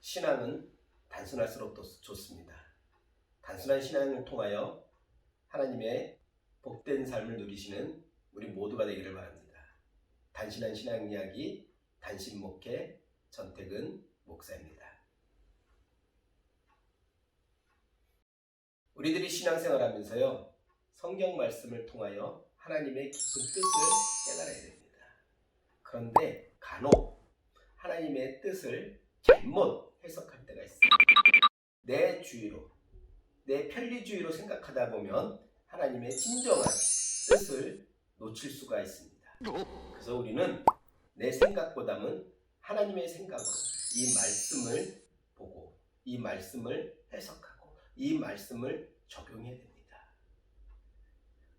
신앙은 단순할수록 더 좋습니다. 단순한 신앙을 통하여 하나님의 복된 삶을 누리시는 우리 모두가 되기를 바랍니다. 단순한 신앙 이야기, 단신 목회, 전택은 목사입니다. 우리들이 신앙생활 하면서요, 성경 말씀을 통하여 하나님의 깊은 뜻을 깨달아야 됩니다. 그런데 간혹 하나님의 뜻을 잘못 해석할 때가 있어요. 내 주의로, 내 편리주의로 생각하다 보면 하나님의 진정한 뜻을 놓칠 수가 있습니다. 그래서 우리는 내 생각보다는 하나님의 생각으로 이 말씀을 보고 이 말씀을 해석하고 이 말씀을 적용해야 됩니다.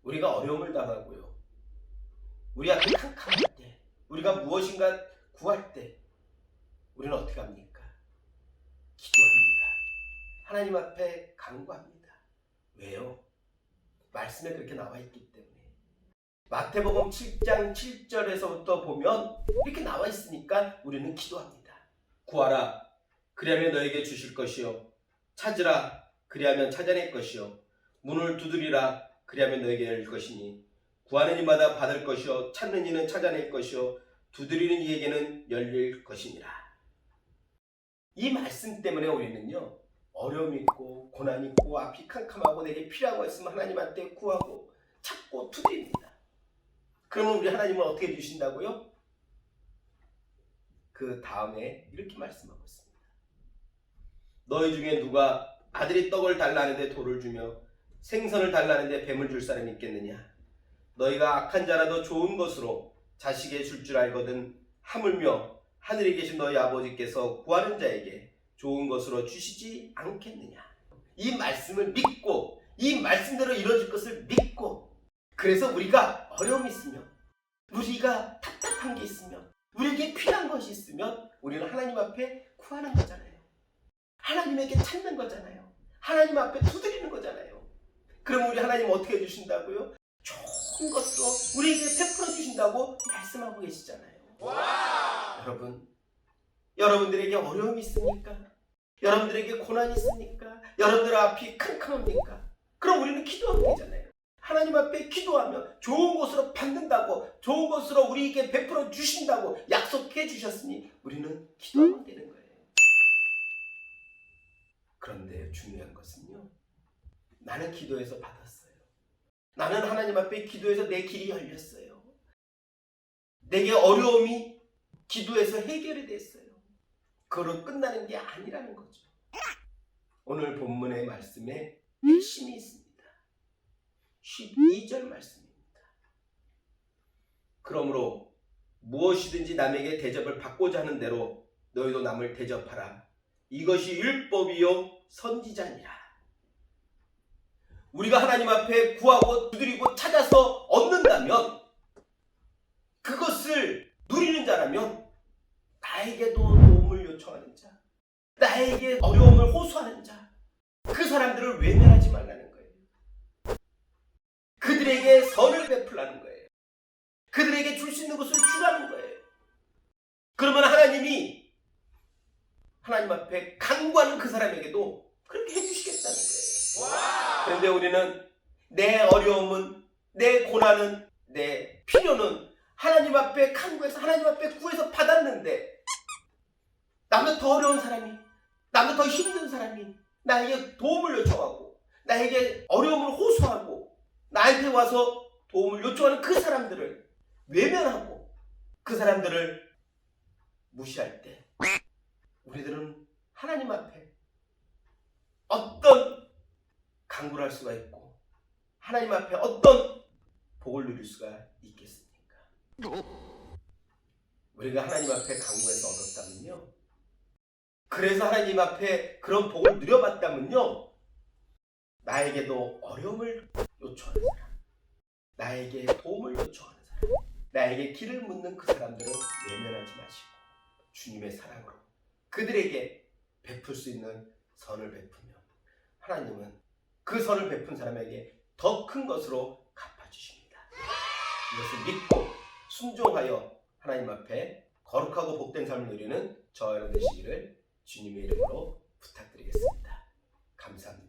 우리가 어려움을 당하고요. 우리 앞에 캄캄할 때, 우리가 무엇인가 구할 때, 우리는 어떻게 합니까? 기도합니다. 하나님 앞에 간구합니다. 왜요? 말씀에 그렇게 나와 있기 때문에. 마태복음 7장 7절에서부터 보면 이렇게 나와 있으니까 우리는 기도합니다. 구하라. 그리하면 너에게 주실 것이요. 찾으라. 그리하면 찾아낼 것이요. 문을 두드리라. 그리하면 너에게 열릴 것이니. 구하는 이마다 받을 것이요. 찾는 이는 찾아낼 것이요. 두드리는 이에게는 열릴 것이니라. 이 말씀 때문에 우리는요. 어려움이 있고 고난이 있고 앞이 캄캄하고 내게 필요한 거 있으면 하나님한테 구하고 찾고 두드립니다. 그러면 우리 하나님은 어떻게 주신다고요? 그 다음에 이렇게 말씀하고 있습니다. 너희 중에 누가 아들이 떡을 달라는데 돌을 주며 생선을 달라는데 뱀을 줄 사람이 있겠느냐? 너희가 악한 자라도 좋은 것으로 자식에 줄줄 알거든 하물며 하늘에 계신 너희 아버지께서 구하는 자에게 좋은 것으로 주시지 않겠느냐? 이 말씀을 믿고 이 말씀대로 이루어질 것을 믿고 그래서 우리가 어려움이 있으면 우리가 답답한 게 있으면 우리에게 필요한 것이 있으면 우리는 하나님 앞에 구하는 거잖아요. 하나님에게 찾는 거잖아요. 하나님 앞에 두드리는 거잖아요. 그럼 우리 하나님 어떻게 해주신다고요? 좋은 것으로 우리에게 베풀어 주신다고 말씀하고 계시잖아요. 여러분, 여러분들에게 어려움이 있습니까? 여러분들에게 고난이 있습니까? 여러분들 앞이 캄캄합니까? 그럼 우리는 기도하면 되잖아요. 하나님 앞에 기도하면 좋은 것으로 받는다고, 좋은 것으로 우리에게 베풀어 주신다고 약속해 주셨으니 우리는 기도하면 되는 거예요. 그런데 중요한 것은요. 나는 기도해서 받았어요. 나는 하나님 앞에 기도해서 내 길이 열렸어요. 내게 어려움이 기도해서 해결이 됐어요. 그로 끝나는 게 아니라는 거죠. 오늘 본문의 말씀에 핵심이 있습니다. 12절 말씀입니다. 그러므로 무엇이든지 남에게 대접을 받고자 하는 대로 너희도 남을 대접하라. 이것이 율법이요 선지자니라. 우리가 하나님 앞에 구하고 두드리고 찾아서 얻는다면 사람들을 외면하지 말라는 거예요. 그들에게 선을 베풀라는 거예요. 그들에게 줄 수 있는 것을 주라는 거예요. 그러면 하나님이 하나님 앞에 간구하는 그 사람에게도 그렇게 해주시겠다는 거예요. 그런데 우리는 내 어려움은, 내 고난은, 내 필요는 하나님 앞에 간구해서 하나님 앞에 구해서 받았는데 나보다 더 어려운 사람이, 나보다 더 힘든 사람이 나에게 도움을 요청하고 나에게 어려움을 호소하고 나한테 와서 도움을 요청하는 그 사람들을 외면하고 그 사람들을 무시할 때 우리들은 하나님 앞에 어떤 강구를 할 수가 있고 하나님 앞에 어떤 복을 누릴 수가 있겠습니까? 우리가 하나님 앞에 강구해서 얻었다면요. 그래서 하나님 앞에 그런 복을 누려봤다면요. 나에게도 어려움을 요청하는 사람, 나에게 도움을 요청하는 사람, 나에게 길을 묻는 그 사람들은 외면하지 마시고 주님의 사랑으로 그들에게 베풀 수 있는 선을 베푸며 하나님은 그 선을 베푼 사람에게 더 큰 것으로 갚아주십니다. 이것을 믿고 순종하여 하나님 앞에 거룩하고 복된 삶을 누리는 저와 여러분 되시기를 주님의 이름으로 부탁드리겠습니다. 감사합니다.